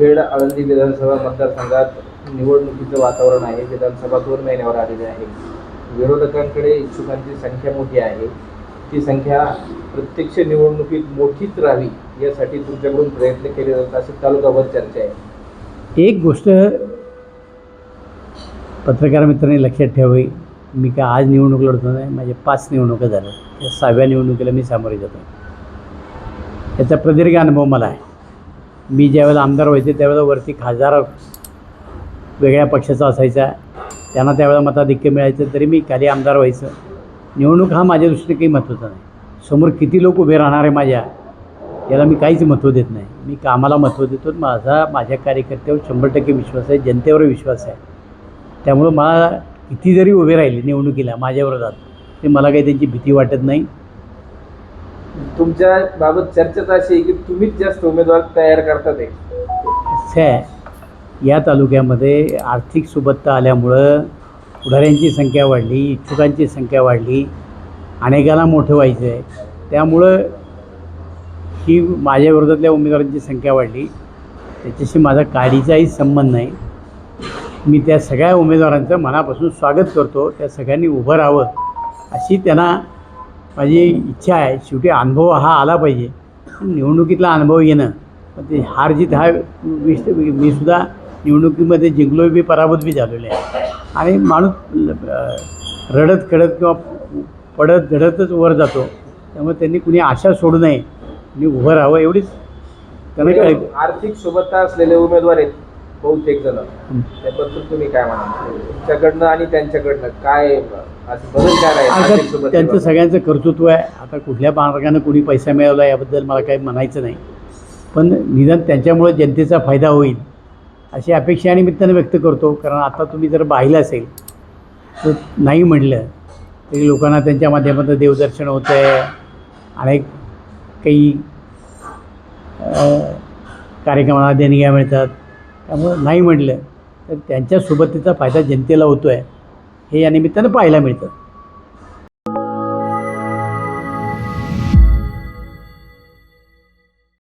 खेड आळंदी विधानसभा मतदारसंघात निवडणुकीचं वातावरण आहे. विधानसभा दोन महिन्यावर आलेली आहे. विरोधकांकडे इच्छुकांची संख्या मोठी आहे. ती संख्या प्रत्यक्ष निवडणुकीत मोठीच राहावी यासाठी तुमच्याकडून प्रयत्न केले जातात अशी तालुकाभर चर्चा आहे. एक गोष्ट पत्रकार मित्रांनी लक्षात ठेवावी. मी काय आज निवडणूक लढतो नाही माझ्या पाच निवडणुका झाल्या या सहाव्या निवडणुकीला मी सामोरे जातो याचा प्रदीर्घ अनुभव मला आहे. मी ज्यावेळेला आमदार व्हायचे त्यावेळेला वरती खासदार वेगळ्या पक्षाचा असायचा. त्यांना त्यावेळेला मताधिक्य मिळायचं तरी मी खाली आमदार व्हायचं. निवडणूक हा माझ्या दृष्टीने काही महत्त्वाचा नाही. समोर किती लोक उभे राहणार आहे माझ्या याला मी काहीच महत्त्व देत नाही. मी कामाला महत्त्व देतो माझा माझ्या कार्यकर्त्यावर शंभर टक्के विश्वास आहे जनतेवर विश्वास आहे. त्यामुळं मला किती जरी उभे राहिले निवडणुकीला माझ्या विरोधात ते मला काही त्यांची भीती वाटत नाही. तुमच्या बाबत चर्चाच अशी आहे की तुम्हीच जास्त उमेदवार तयार करतात ते. असं आहे या तालुक्यामध्ये आर्थिक सुबत्ता आल्यामुळं पुढाऱ्यांची संख्या वाढली इच्छुकांची संख्या वाढली अनेकाला मोठं व्हायचं आहे. त्यामुळं ही माझ्या विरोधातल्या उमेदवारांची संख्या वाढली. त्याच्याशी माझा काडीचाही संबंध नाही. मी त्या सगळ्या उमेदवारांचं मनापासून स्वागत करतो. त्या सगळ्यांनी उभं राहावं अशी त्यांना माझी इच्छा आहे शेवटी अनुभव हा आला पाहिजे. निवडणुकीतला अनुभव येणं ते हार जीत हा विष मी सुद्धा निवडणुकीमध्ये जिंकलो बी पराभूत बी झालेलो आहे. आणि माणूस रडत खडत किंवा पडत धडतच वर जातो. त्यामुळे त्यांनी कुणी आशा सोडू नये. आणि उभं राहावं एवढीच. आर्थिक सोबतता असलेले उमेदवार आहेत. बहुतेक जण. त्याबद्दल तुम्ही काय म्हणाल? तुमच्याकडनं आणि त्यांच्याकडनं काय असं बदल? त्यांचं सगळ्यांचं कर्तृत्व आहे. आता कुठल्या मार्गानं कुणी पैसा मिळवला याबद्दल मला काही म्हणायचं नाही. पण निदान त्यांच्यामुळे जनतेचा फायदा होईल अशी अपेक्षा आणि निमित्तानं व्यक्त करतो. कारण आता तुम्ही जर पाहिलं असेल तर नाही म्हटलं तरी लोकांना त्यांच्या माध्यमातून देवदर्शन होतं आहे अनेक काही कार्यक्रमाला देणग्या मिळतात. त्यामुळं नाही म्हटलं तर त्यांच्या सुबत्तीचा फायदा जनतेला होतो आहे हे या निमित्तानं पाहायला मिळतं.